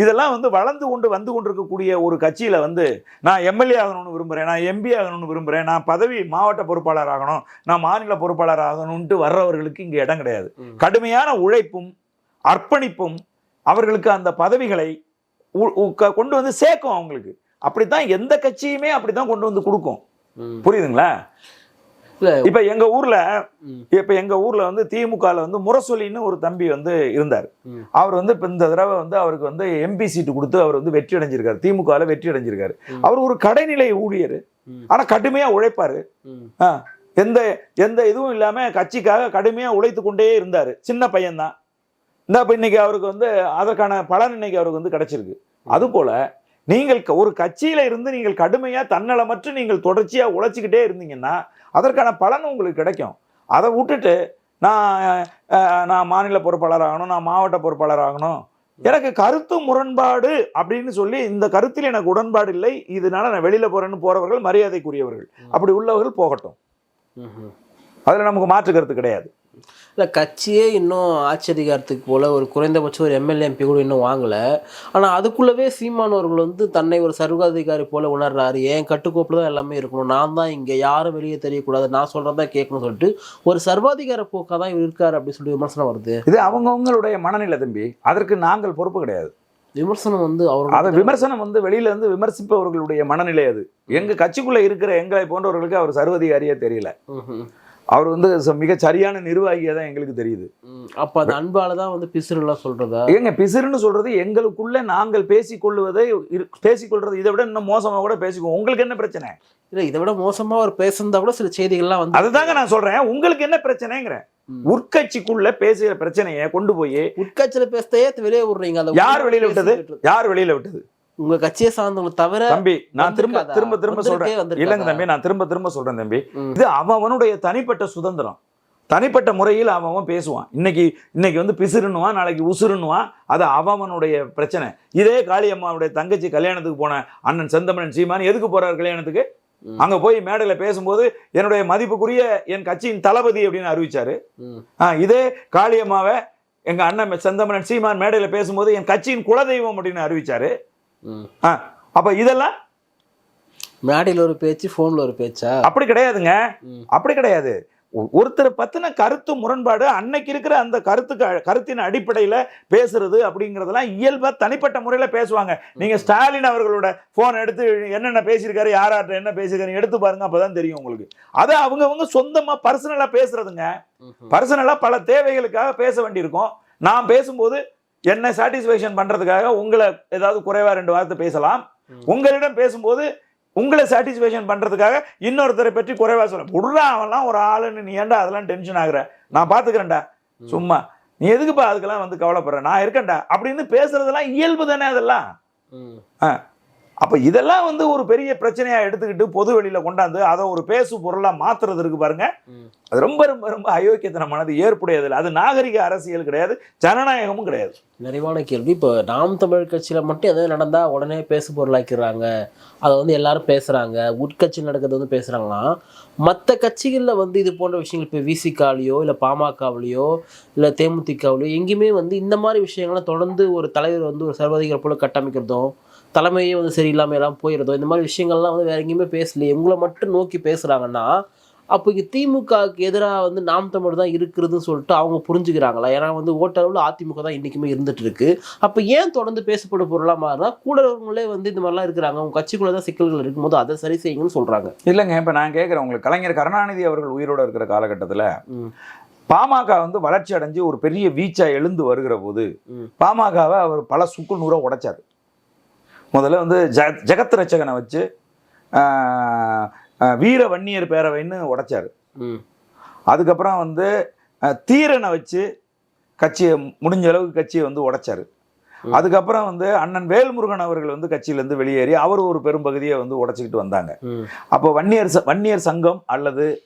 இதெல்லாம் வந்து வளர்ந்து கொண்டு வந்து கொண்டிருக்கக்கூடிய ஒரு கட்சியில வந்து நான் எம்எல்ஏ ஆகணும்னு விரும்புறேன் நான் எம்பி ஆகணும்னு விரும்புறேன் நான் பதவி மாவட்ட பொறுப்பாளர் ஆகணும் நான் மாநில பொறுப்பாளர் ஆகணும்ட்டு வர்றவர்களுக்கு இங்க இடம் கிடையாது. கடுமையான உழைப்பும் அர்ப்பணிப்பும் அவர்களுக்கு அந்த பதவிகளை கொண்டு வந்து சேர்க்கும் அவங்களுக்கு. அப்படித்தான் எந்த கட்சியுமே அப்படித்தான் கொண்டு வந்து கொடுக்கும். புரியுதுங்களா? இப்ப எங்க ஊர்ல. இப்ப எங்க ஊர்ல வந்து திமுகல வந்து முரசொலின்னு ஒரு தம்பி வந்து இருந்தார். அவர் வந்து இப்ப இந்த தடவை வந்து அவருக்கு வந்து எம்பி சீட்டு கொடுத்து அவர் வந்து வெற்றி அடைஞ்சிருக்காரு. திமுகல வெற்றி அடைஞ்சிருக்காரு. அவர் ஒரு கடைநிலை ஊழியர். ஆனா கடுமையா உழைப்பாரு. எந்த எந்த இதுவும் இல்லாம கட்சிக்காக கடுமையா உழைத்து கொண்டே இருந்தாரு. சின்ன பையன்தான். இந்த இப்ப இன்னைக்கு அவருக்கு வந்து அதற்கான பலன் இன்னைக்கு அவருக்கு வந்து கிடைச்சிருக்கு. அது போல நீங்கள் ஒரு கட்சியில இருந்து நீங்கள் கடுமையா தன்னலமற்று நீங்கள் தொடர்ச்சியா உழைச்சிக்கிட்டே இருந்தீங்கன்னா அதற்கான பலன் உங்களுக்கு கிடைக்கும். அதை விட்டுட்டு நான் நான் மாநில பொறுப்பாளர் ஆகணும் நான் மாவட்ட பொறுப்பாளர் ஆகணும் எனக்கு கருத்து முரண்பாடு அப்படின்னு சொல்லி இந்த கருத்தில் எனக்கு உடன்பாடு இல்லை. இதனால நான் வெளியில போறேன்னு போறவர்கள் மரியாதைக்குரியவர்கள். அப்படி உள்ளவர்கள் போகட்டும். அதுல நமக்கு மாற்று கருத்து கிடையாது. இல்ல கட்சியே இன்னும் ஆட்சி அதிகாரத்துக்கு போல ஒரு குறைந்தபட்சம் ஒரு எம்எல்ஏ எம்பி கூட இன்னும் வாங்கல. ஆனா அதுக்குள்ளவே சீமானவர்கள் வந்து தன்னை ஒரு சர்வாதிகாரி போல உணர்றாரு. ஏன் கட்டுக்கோப்புல தான் எல்லாமே இருக்கணும்? நான் தான் இங்க யாரும் வெளியே தெரியக்கூடாது. நான் சொல்றதான் கேட்கணும்னு சொல்லிட்டு ஒரு சர்வாதிகார போக்கா தான் இவர் இருக்காரு அப்படின்னு சொல்லி விமர்சனம் வருது. இது அவங்கவங்களுடைய மனநிலை தம்பி. அதற்கு நாங்கள் பொறுப்பு கிடையாது. விமர்சனம் வந்து அதை அவரோட விமர்சனம் வந்து வெளியில இருந்து விமர்சிப்பவர்களுடைய மனநிலை அது. எங்க கட்சிக்குள்ள இருக்கிற எங்களை போன்றவர்களுக்கு அவர் சர்வதிகாரியா தெரியல. அவர் வந்து மிக சரியான நிர்வாகியா தான் எங்களுக்கு தெரியுது. அப்ப அந்த அன்பால தான் வந்து பிசுறுலாம் சொல்றதா? ஏங்க பிசிறுன்னு சொல்றது எங்களுக்குள்ள நாங்கள் பேசிக்கொள்வதை பேசிக்கொள்றது இதை விட இன்னும் மோசமா கூட பேசிக்குவோம். உங்களுக்கு என்ன பிரச்சனை? இல்ல இதை விட மோசமா ஒரு பேசுனதா கூட சில செய்திகள்லாம் வந்து அதுதாங்க நான் சொல்றேன். உங்களுக்கு என்ன பிரச்சனைங்கிறேன். உட்கட்சிக்குள்ள பேசுகிற பிரச்சனையை கொண்டு போய் உட்கட்சியில பேசத்தையே வெளியே விடுறீங்க அந்த யார் வெளியில விட்டது? யார் வெளியில விட்டது? உங்க கட்சியை சார்ந்தவங்க தவிர தம்பி நான் திரும்ப? திரும்ப திரும்ப சொல்றேன்? இல்லைங்க தம்பி நான் திரும்ப திரும்ப சொல்றேன் தம்பி. இது அவன் அவனுடைய தனிப்பட்ட சுதந்திரம் தனிப்பட்ட முறையில் அவன் பேசுவான் இன்னைக்கு இன்னைக்கு வந்து பிசுறுன்னுவான் நாளைக்கு உசுறுன்னுவான் அது அவனுடைய பிரச்சனை இதே காளியம்மாவுடைய தங்கச்சி கல்யாணத்துக்கு போன அண்ணன் செந்தமனன் சீமான் எதுக்கு போறாரு கல்யாணத்துக்கு. அங்க போய் மேடையில பேசும்போது என்னுடைய மதிப்புக்குரிய என் கட்சியின் தளபதி அப்படின்னு அறிவிச்சாரு இதே காளியம்மாவை எங்க அண்ணன் செந்தமனன் சீமான் மேடையில பேசும்போது என் கட்சியின் குலதெய்வம் அப்படின்னு அறிவிச்சாரு. ஆ, அப்ப இதெல்லாம்? மேடையில் ஒரு பேச்சு ஃபோனில் ஒரு பேச்சா? அப்படி கிடையாதுங்க. அப்படி கிடையாது. ஒருத்தரை பத்தின கருத்து முரண்பாடு அன்னைக்கு இருக்கிற அந்த கருத்துக்கு கருத்தின் அடிப்படையில பேசுறது அப்படிங்கறதெல்லாம் இயல்பா தனிப்பட்ட முறையில பேசுவாங்க. நீங்க ஸ்டாலின் அவர்களோட போன் எடுத்து என்னென்ன பேசியிருக்காரு யாரார்ட்ட என்ன பேசியிருக்காரு எடுத்து பாருங்க அப்பதான் தெரியும் உங்களுக்கு. அது அவங்கவங்க சொந்தமா பர்சனலா பேசுறதுங்க. ம்ஹும். பர்சனலா பல தேவைகளுக்காக பேச வேண்டியிருக்கும். நான் பேசும்போது என்ன சாட்டிஸ்ஃபேக்ஷன் பண்றதுக்காக உங்களை ஏதாவது குறைவா ரெண்டு வார்த்தை பேசலாம். உங்களிடம் பேசும்போது உங்களை சாட்டிஸ்ஃபேக்ஷன் பண்றதுக்காக இன்னொருத்தரை பற்றி குறைவா சொல்ல. புடுறா அவன்லாம் ஒரு ஆளுன்னு நீ ஏன்டா அதெல்லாம் டென்ஷன் ஆகுற? நான் பாத்துக்கிறேன்டா. ம். சும்மா. நீ எதுக்குப்பா அதுக்கெல்லாம் வந்து கவலைப்படுற? நான் இருக்கேன்டா. அப்படின்னு பேசுறதெல்லாம் இயல்பு தானே அதெல்லாம். ம். அப்ப இதெல்லாம் வந்து ஒரு பெரிய பிரச்சனையா எடுத்துக்கிட்டு பொது வெளியில கொண்டாந்து அதை ஒரு பேசு பொருளா மாத்துறது இருக்கு பாருங்க. அது ரொம்ப ரொம்ப ரொம்ப அயோக்கியத்தனமானது ஏற்புடையது அது நாகரிக அரசியல் கிடையாது ஜனநாயகமும் கிடையாது. நிறைவான கேள்வி. இப்போ நாம் தமிழ் கட்சியில் மட்டும் எதாவது நடந்தால் உடனே பேசு பொருளாக்கிறாங்க. அதை வந்து எல்லாரும் பேசுகிறாங்க உட்கட்சியில் நடக்கிறது வந்து பேசுகிறாங்கன்னா மற்ற கட்சிகளில் வந்து இது போன்ற விஷயங்கள் இப்போ விசிகாவிலையோ இல்லை பாமகவிலையோ இல்லை தேமுதிகவிலையோ எங்கேயுமே வந்து இந்த மாதிரி விஷயங்கள்லாம் தொடர்ந்து ஒரு தலைவர் வந்து ஒரு சர்வாதிகார போல கட்டமைக்கிறதும் தலைமையே வந்து சரியில்லாமல் எல்லாம் போயிடுறதோ இந்த மாதிரி விஷயங்கள்லாம் வந்து வேற எங்கேயுமே பேசலையே. உங்களை மட்டும் நோக்கி பேசுகிறாங்கன்னா அப்போ இங்கே திமுகவுக்கு எதிராக வந்து நாம் தமிழ் தான் இருக்கிறதுன்னு சொல்லிட்டு அவங்க புரிஞ்சுக்கிறாங்களா? ஏன்னா வந்து ஓட்டளவில் அதிமுக தான் இன்றைக்குமே இருந்துட்டு இருக்கு அப்போ ஏன் தொடர்ந்து பேசப்படும் பொருளாக மாறினா கூட இருக்கவங்களே வந்து இந்த மாதிரிலாம் இருக்கிறாங்க. அவங்க கட்சிக்குள்ளே தான் சிக்கல்கள் இருக்கும்போது அதை சரி செய்யுங்கன்னு சொல்கிறாங்க இல்லைங்க இப்போ நான் கேட்குறேன் உங்களுக்கு. கலைஞர் கருணாநிதி அவர்கள் உயிரோட இருக்கிற காலகட்டத்தில் பாமக வந்து வளர்ச்சி அடைஞ்சு ஒரு பெரிய வீச்சா எழுந்து வருகிற போது. பாமகவை அவர் பல சுக்கு நூறாக உடைச்சார். முதல்ல வந்து ஜ ஜெகத் ரட்சகனை வச்சு வீர வன்னியர் பேரவைன்னு உடைச்சார். அதுக்கப்புறம் வந்து தீரனை வச்சு கட்சியை முடிஞ்ச அளவுக்கு கட்சியை வந்து உடைச்சாரு. அதுக்கப்புறம் வந்து அண்ணன் வேல்முருகன் அவர்கள் வந்து கட்சியிலேருந்து வெளியேறி அவர் ஒரு பெரும்பகுதியை வந்து உடைச்சிக்கிட்டு வந்தாங்க. அப்போ வன்னியர் ச- வன்னியர் சங்கம் அல்லது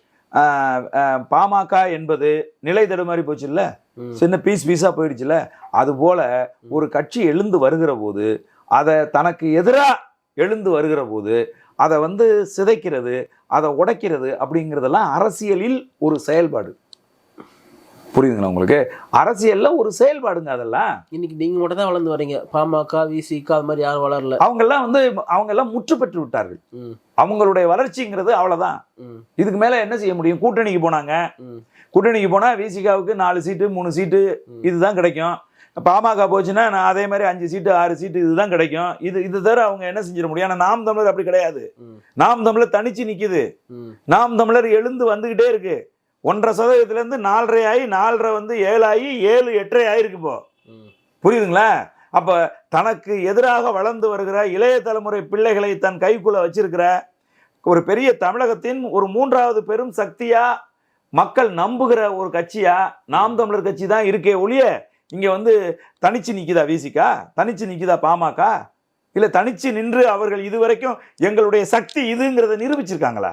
பாமக என்பது நிலை தடுமாறி போச்சுல்ல? ம். சின்ன பீஸ் பீஸா போயிடுச்சுல அது போல ஒரு கட்சி எழுந்து வருகிற போது அதை தனக்கு எதிராக எழுந்து வருகிற போது அதை வந்து சிதைக்கிறது அதை உடைக்கிறது அப்படிங்கிறதெல்லாம் அரசியலில் ஒரு செயல்பாடு. புரியுதுங்களா உங்களுக்கு? அரசியல்ல ஒரு செயல்பாடுங்க அதெல்லாம். இன்னைக்கு நீங்கள் மட்டும் தான் வளர்ந்து வரீங்க. பாமக விசிக அது மாதிரி யாரும் வளரல. அவங்கெல்லாம் வந்து அவங்கெல்லாம் முற்று பெற்று விட்டார்கள். அவங்களுடைய வளர்ச்சிங்கிறது அவ்வளவுதான். ம். இதுக்கு மேல என்ன செய்ய முடியும்? கூட்டணிக்கு போனாங்க. கூட்டணிக்கு போனா விசிகாவுக்கு நாலு சீட்டு மூணு சீட்டு. இதுதான் கிடைக்கும். பாமக போச்சுன்னா நான் அதே மாதிரி அஞ்சு சீட்டு ஆறு சீட்டு இதுதான் கிடைக்கும். இது இது தவிர அவங்க என்ன செஞ்சிட முடியும்? ஆனா நாம் தமிழர் அப்படி கிடையாது. நாம் தமிழர் தனிச்சு நிக்குது. ம். நாம் தமிழர் எழுந்து வந்துகிட்டே இருக்கு. ஒன்றரை சதவீதத்துல இருந்து நாலரை ஆகி நாலரை வந்து ஏழாகி ஏழு எட்டரை ஆயிருக்கு இப்போ. புரியுதுங்களா? அப்ப தனக்கு எதிராக வளர்ந்து வருகிற இளைய தலைமுறை பிள்ளைகளை தன் கைக்குள்ள வச்சிருக்கிற ஒரு பெரிய தமிழகத்தின் ஒரு மூன்றாவது பெரும் சக்தியா மக்கள் நம்புகிற ஒரு கட்சியா நாம் தமிழர் கட்சி தான் இருக்கே ஒழிய இங்க வந்து தனிச்சு நிக்குதா விசிகா தனிச்சு நிக்குதா பாமக? இல்ல தனிச்சு நின்று அவர்கள் இதுவரைக்கும் எங்களுடைய சக்தி இதுங்கிறத நிரூபிச்சிருக்காங்களா?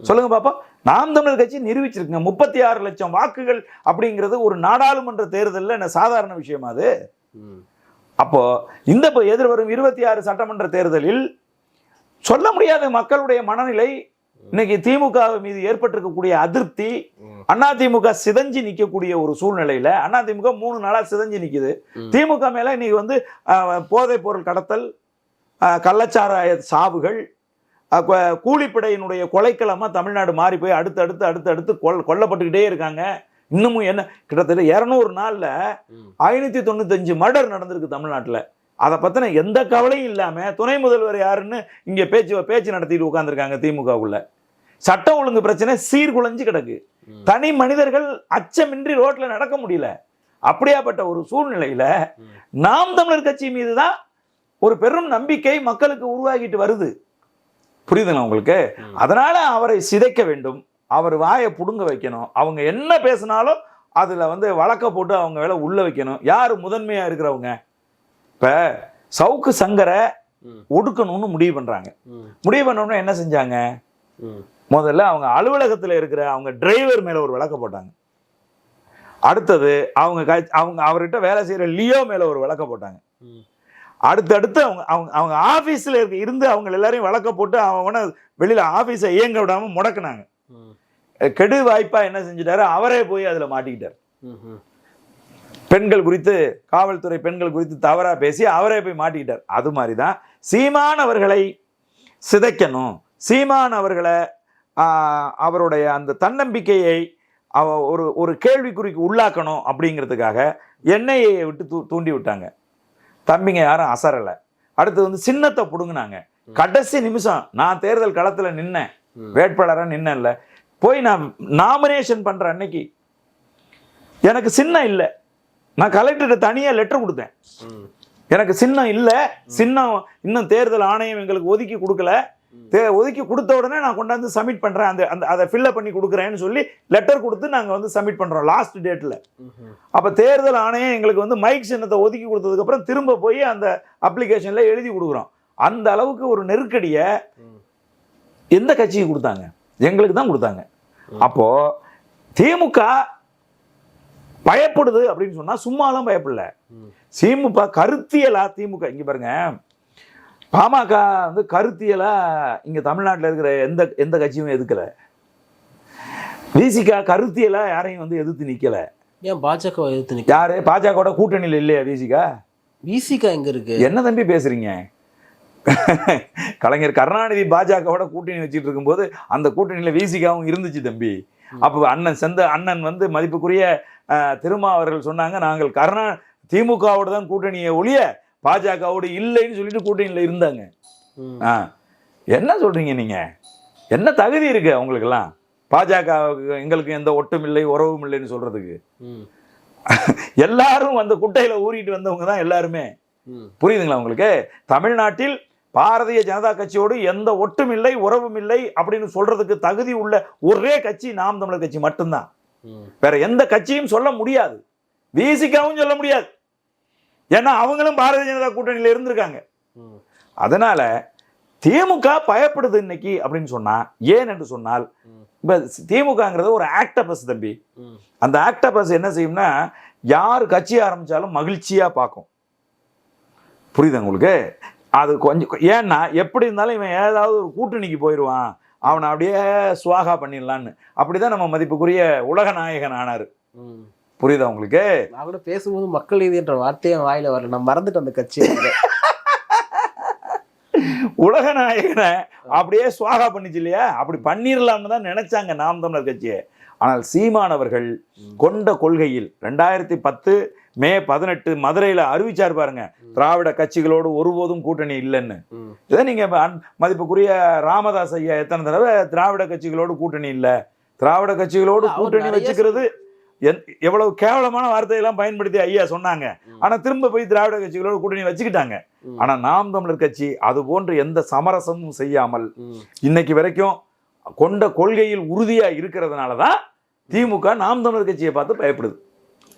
சொல்லுங்க பாப்பா நாம் தமிழர் கட்சி நிரூபிச்சிருக்குங்க. முப்பத்தி ஆறு லட்சம் வாக்குகள் அப்படிங்கிறது ஒரு நாடாளுமன்ற தேர்தலில் என்ன சாதாரண விஷயமா அது? அப்போ இந்த எதிர்வரும் இருபத்தி ஆறு சட்டமன்ற தேர்தலில் சொல்ல முடியாத மக்களுடைய மனநிலை இன்னைக்கு திமுக மீது ஏற்பட்டிருக்கக்கூடிய அதிருப்தி ம். அதிமுக சிதைஞ்சு நிற்கக்கூடிய ஒரு சூழ்நிலையில அதிமுக மூணு நாளா சிதைஞ்சு நிக்குது. திமுக மேல இன்னைக்கு வந்து போதைப் பொருள் கடத்தல் அஹ், கள்ளச்சாராய சாவுகள் கூலிப்படையினுடைய கொலைக்களமா தமிழ்நாடு மாறி போய் அடுத்து அடுத்து அடுத்து அடுத்து கொல் கொல்லப்பட்டுக்கிட்டே இருக்காங்க இன்னமும் என்ன கிட்டத்தட்ட இரநூறு நாள்ல ஐநூத்தி தொண்ணூத்தஞ்சு மர்டர் நடந்திருக்கு தமிழ்நாட்டுல அதை பத்தின எந்த கவலையும் இல்லாம துணை முதல்வர் யாருன்னு இங்க பேச்சு பேச்சு நடத்திட்டு உட்கார்ந்திருக்காங்க திமுகவுள்ள சட்ட ஒழுங்கு பிரச்சனை சீர்குலைஞ்சு கிடக்கு. தனி மனிதர்கள் அச்சமின்றி ரோட்ல நடக்க முடியல. அப்படியாப்பட்ட ஒரு சூழ்நிலையில. நாம் தமிழர் கட்சி மீது தான் ஒரு பெரும் நம்பிக்கை மக்களுக்கு உருவாகிட்டு வருது. புரியுதுங்களா உங்களுக்கு. அதனால அவரை சிதைக்க வேண்டும். அவர் வாயை புடுங்க வைக்கணும். அவங்க என்ன பேசினாலும் அதுல வந்து வழக்க போட்டு அவங்க வேலை உள்ள வைக்கணும். யார் முதன்மையா இருக்கிறவங்க? இப்ப சவுக்கு சங்கரை. ஒடுக்கணும்னு முடிவு பண்றாங்க. ம். முடிவு பண்ணணும்னு என்ன செஞ்சாங்க? முதல்ல அவங்க அலுவலகத்துல இருக்கிற அவங்க டிரைவர் மேல ஒரு வழக்க போட்டாங்க. அடுத்தது அவங்க அவங்க அவர்கிட்ட வேலை செய்யற லியோ மேல ஒரு வழக்க போட்டாங்க. அடுத்தடுத்து அவங்க அவங்க அவங்க ஆஃபீஸில் இருக்க இருந்து அவங்க எல்லாரையும் வழக்க போட்டு அவனை வெளியில் ஆஃபீஸை இயங்க விடாமல் முடக்குனாங்க. கெடு வாய்ப்பா என்ன செஞ்சிட்டாரு? அவரே போய் அதில் மாட்டிக்கிட்டார். பெண்கள் குறித்து காவல்துறை பெண்கள் குறித்து தவறா பேசி அவரே போய் மாட்டிக்கிட்டார். அது மாதிரி தான் சீமான் அவர்களை சிதைக்கணும். சீமான் அவர்களை அவருடைய அந்த தன்னம்பிக்கையை அவ ஒரு ஒரு கேள்விக்குறிக்கு உள்ளாக்கணும் அப்படிங்கிறதுக்காக எண்ணெயை விட்டு தூ தூண்டி விட்டாங்க. தம்பிங்க யாரும் அசரலை. அடுத்து வந்து சின்னத்தை பிடுங்கினாங்க. கடைசி நிமிஷம் நான் தேர்தல் களத்தில் நின்னேன். வேட்பாளராக நின்னேன்ல. போய் நான் நாமினேஷன் பண்ற அன்னைக்கு எனக்கு சின்னம் இல்லை. நான் கலெக்டர்கிட்ட தனியாக லெட்டர் கொடுத்தேன். எனக்கு சின்னம் இல்லை. சின்னம் இன்னும் தேர்தல் ஆணையம் எங்களுக்கு ஒதுக்கி கொடுக்கல. தே ஒதுக்கி கொடுத்த உடனே நான் கொண்டாந்து சப்மிட் பண்ணுறேன் அந்த அந்த அதை ஃபில்லப் பண்ணி கொடுக்குறேன்னு சொல்லி லெட்டர் கொடுத்து நாங்கள் வந்து சப்மிட் பண்ணுறோம் லாஸ்ட் டேட்டில் அப்போ தேர்தல் ஆணையம் எங்களுக்கு வந்து மைக் சின்னத்தை ஒதுக்கி கொடுத்ததுக்கப்புறம் திரும்ப போய் அந்த அப்ளிகேஷனில் எழுதி கொடுக்குறோம். அந்த அளவுக்கு ஒரு நெருக்கடியை எந்த கட்சிக்கு கொடுத்தாங்க? எங்களுக்கு தான் கொடுத்தாங்க. அப்போது திமுக பயப்படுது அப்படின்னு சொன்னா சும்மாலாம் பயப்படல. திமுக கருத்தியலா திமுக இங்க பாருங்க. பாமக வந்து கருத்தியலா இங்க தமிழ்நாட்டுல இருக்கிற எந்த எந்த கட்சியும் எதிர்க்கல விசிகா கருத்தியலா யாரையும் வந்து எதிர்த்து நிக்கல. ஏன் பாஜக எதிர்த்து நிக்க யாரு? பாஜகவோட கூட்டணியில் இல்லையா விசிகா விசிகா எங்க இருக்கு? என்ன தம்பி பேசுறீங்க? கலைஞர் கருணாநிதி பாஜகவோட கூட்டணி வச்சுட்டு இருக்கும்போது அந்த கூட்டணியில விசிகாவும் இருந்துச்சு தம்பி. அப்போ அண்ணன் செந்த அண்ணன் வந்து மதிப்புக்குரிய திருமா அவர்கள் சொன்னாங்க நாங்கள் கருணா திமுகவோட தான் கூட்டணியை ஒழிய பாஜகவோடு இல்லைன்னு சொல்லிட்டு கூட்டணியில இருந்தாங்க. ஆ என்ன சொல்றீங்க நீங்க என்ன தகுதி இருக்கு அவங்களுக்கெல்லாம் பாஜக எங்களுக்கு எந்த ஒட்டும் இல்லை உறவும் இல்லைன்னு சொல்றதுக்கு ம். எல்லாரும் அந்த குட்டையில ஊறிட்டு வந்தவங்க தான் எல்லாருமே. புரியுதுங்களா உங்களுக்கு தமிழ்நாட்டில் பாரதிய ஜனதா கட்சியோடு எந்த ஒட்டும் இல்லை உறவும் இல்லை அப்படின்னு சொல்றதுக்கு தகுதி உள்ள ஒரே கட்சி நாம் தமிழர் கட்சி மட்டும்தான். வேற எந்த கட்சியும் சொல்ல முடியாது. விசிகாவும் சொல்ல முடியாது. ஏன்னா அவங்களும் பாரதிய ஜனதா கூட்டணியில இருந்திருக்காங்க. அதனால திமுக பயப்படுது இன்னைக்கு அப்படின்னு சொன்னா ஏன் என்று சொன்னால் இப்போ திமுகங்கிறது ஒரு ஆக்டபஸ் தம்பி. அந்த ஆக்டபஸ் என்ன செய்யும்னா யார் கட்சி ஆரம்பிச்சாலும் மகிழ்ச்சியா பார்க்கும். புரியுதா உங்களுக்கு? அது கொஞ்சம் ஏன்னா எப்படி இருந்தாலும் இவன் ஏதாவது ஒரு கூட்டணிக்கு போயிடுவான் அவனை அப்படியே சுவாகா பண்ணிடலான்னு. அப்படிதான் நம்ம மதிப்புக்குரிய உலக நாயகன் ஆனாரு. புரியுதா உங்களுக்கு? நான் கூட பேசும்போது மக்கள் நீதின்ற வார்த்தையே என் வாயில வரல. நான் மறந்துட்டு அந்த கட்சி உலக நாயகனை அப்படியே சுவாகா பண்ணிச்சு இல்லையா? அப்படி பண்ணிடலாம்னு தான் நினைச்சாங்க நாம் தமிழர் கட்சியை. ஆனால் சீமான் அவர்கள் கொண்ட கொள்கையில் ரெண்டாயிரத்தி பத்து மே பதினெட்டு மதுரையில் அறிவிச்சார் பாருங்க திராவிட கட்சிகளோடு ஒருபோதும் கூட்டணி இல்லைன்னு. இதை நீங்க மதிப்புக்குரிய ராமதாஸ் ஐயா எத்தனை தடவை திராவிட கட்சிகளோடு கூட்டணி இல்லை திராவிட கட்சிகளோடு கூட்டணி வச்சுக்கிறது எவ்வளவு கேவலமான வார்த்தையெல்லாம் பயன்படுத்தி ஐயா சொன்னாங்க. ஆனா திரும்ப போய் திராவிட கட்சிகளோடு கூட்டணி வச்சுக்கிட்டாங்க. ஆனா நாம் தமிழர் கட்சி அது போன்று எந்த சமரசமும் செய்யாமல். இன்னைக்கு வரைக்கும் கொண்ட கொள்கையில் உறுதியா இருக்கிறதுனால தான் திமுக நாம் தமிழர் கட்சியை பார்த்து பயப்படுது.